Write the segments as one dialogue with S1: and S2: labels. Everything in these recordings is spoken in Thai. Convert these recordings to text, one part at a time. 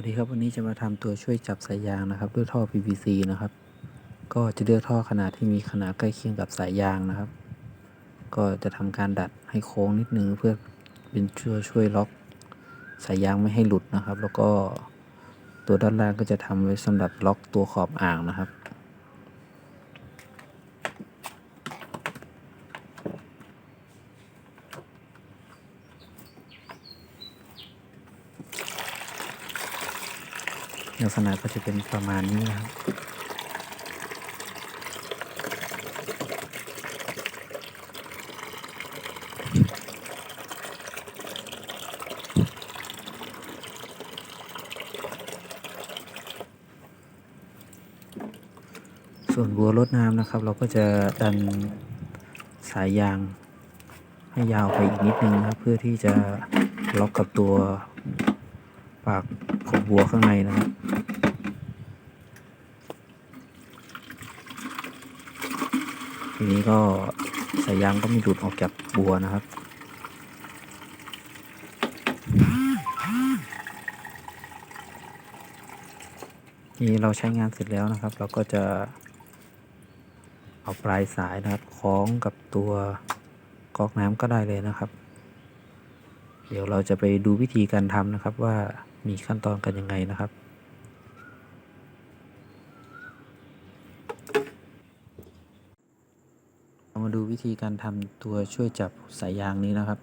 S1: วัสดีครับวันนี้จะมาทำตัวช่วยจับสายยางนะครับด้วยท่อ PVC นะครับ ก็จะเลือกท่อขนาดที่มีขนาดใกล้เคียงกับสายยางนะครับ ก็จะทำการดัดให้โค้งนิดนึงเพื่อเป็นช่วยช่วยล็อกสายยางไม่ให้หลุดนะครับ แล้วก็ตัวด้านล่างก็จะทำไว้สำหรับล็อกตัวขอบอ่างนะครับ ลักษณะก็จะเป็นประมาณนี้นะครับส่วนบัวรดน้ำนะครับ เราก็จะดันสายยางให้ยาวไปอีกนิดนึงนะครับ เพื่อที่จะล็อกกับตัว ปากของบัวข้างในนะครับทีนี้ก็สายยางก็ไม่หลุดออกจากบัวนะครับ นี่เราใช้งานเสร็จแล้วนะครับ เราก็จะเอาปลายสายนะครับคล้องกับตัวก๊อกน้ำก็ได้เลยนะครับ เดี๋ยวเราจะไปดูวิธีการทำนะครับว่า มีขั้นตอนกันยังไงนะครับ เรามาดูวิธีการทำตัวช่วยจับสายยางนี้นะครับ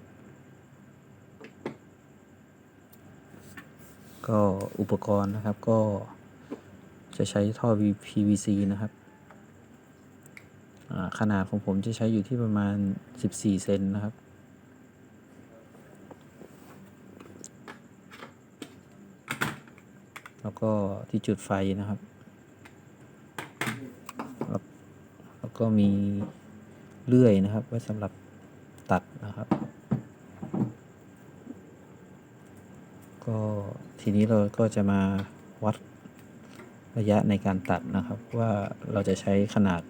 S1: ก็อุปกรณ์นะครับก็จะใช้ท่อ PVC นะครับ ขนาดของผมจะใช้อยู่ที่ประมาณ 14 เซนนะครับ แล้วก็ที่จุดไฟนะครับ แล้วก็มีเลื่อยนะครับ ไว้สำหรับตัดนะครับ ก็ทีนี้เราก็จะมาวัดระยะในการตัดนะครับ ว่าเราจะใช้ขนาด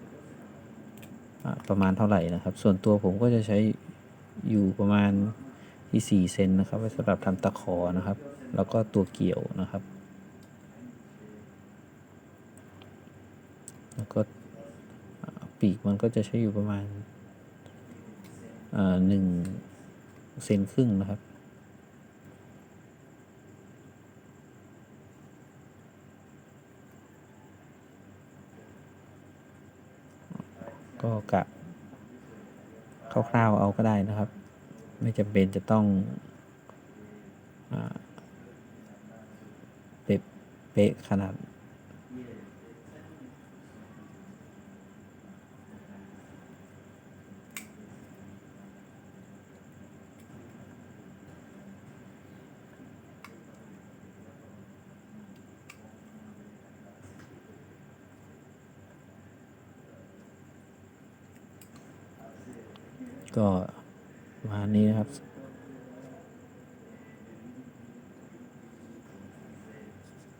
S1: ประมาณเท่าไหร่นะครับ ส่วนตัวผมก็จะใช้อยู่ประมาณที่4เซนนะครับไว้สำหรับทำตะขอนะครับ แล้วก็ตัวเกี่ยวนะครับ แล้ว ก็ปีกมันก็จะใช้อยู่ประมาณหนึ่งเซนครึ่งนะครับ ก็กะคร่าวๆเอาก็ได้นะครับ ไม่จำเป็นจะต้องอเป๊ะขนาด ก็ประมาณนี้นะครับ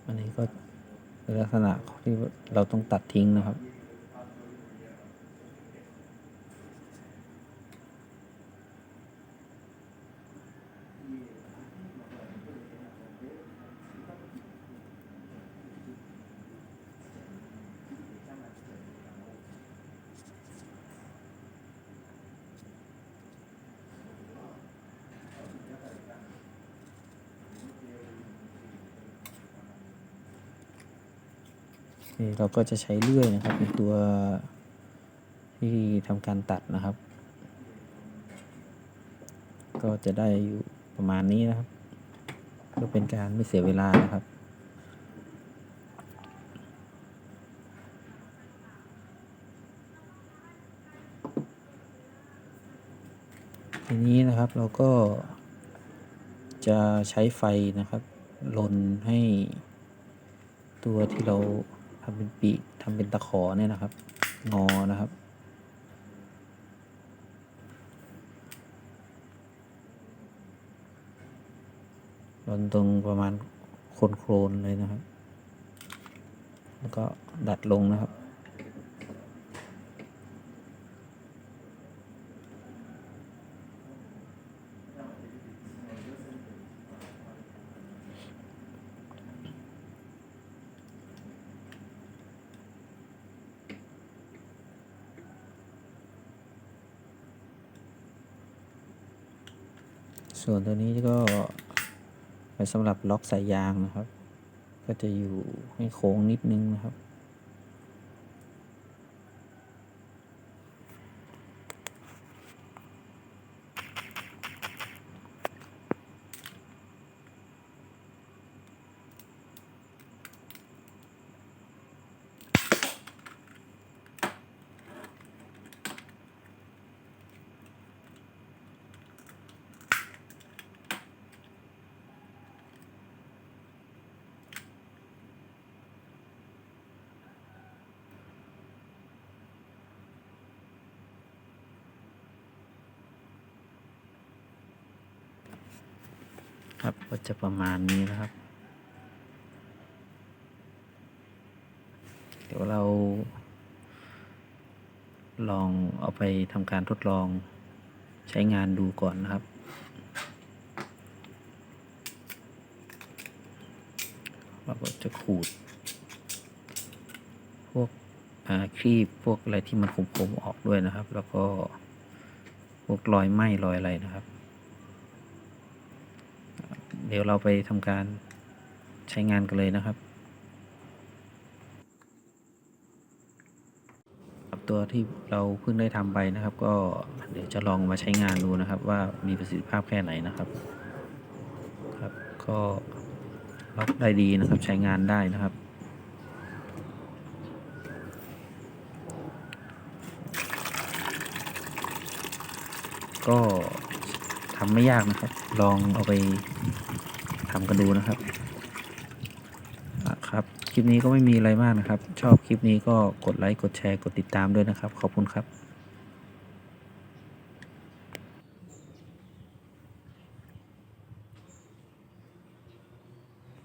S1: อันนี้ก็ลักษณะที่เราต้องตัดทิ้งนะครับ เราก็จะใช้เลื่อยนะครับ เป็นตัวที่ทำการตัดนะครับ ก็จะได้อยู่ประมาณนี้นะครับเพื่อเป็นการไม่เสียเวลานะครับทีนี้นะครับเราก็จะใช้ไฟนะครับลนให้ตัวที่เรา ทำเป็นปีกทำเป็นตะขอเนี่ยนะครับ งอนะครับลนตรงประมาณโคนโครนเลยนะครับ แล้วก็ดัดลงนะครับ ท ส่วนตัวนี้ก็ไว้สำหรับล็อกสายยางนะครับ ก็จะอยู่ให้โค้งนิดนึงนะครับ ครับ ก็จะประมาณนี้นะครับ เดี๋ยวเรา ลองเอาไปทำการทดลองใช้งานดูก่อนนะครับ เราก็จะขูด พวกครีบพวกอะไรที่มันคมๆออกด้วยนะครับ แล้วก็พวกรอยไหม้รอยอะไรนะครับ เดี๋ยวเราไปทำการใช้งานกันเลยนะครับ ตัวที่เราเพิ่งได้ทำไปนะครับ ก็เดี๋ยวจะลองมาใช้งานดูนะครับ ว่ามีประสิทธิภาพแค่ไหนนะครับครับ ก็ล็อกได้ดีนะครับใช้งานได้นะครับก็ทำไม่ยากนะครับ ลองเอาไป ทำกันดูนะครับครับ คลิปนี้ก็ไม่มีอะไรมากนะครับ ชอบคลิปนี้ก็กดไลค์ กดแชร์ กดติดตามด้วยนะครับ ขอบคุณครับ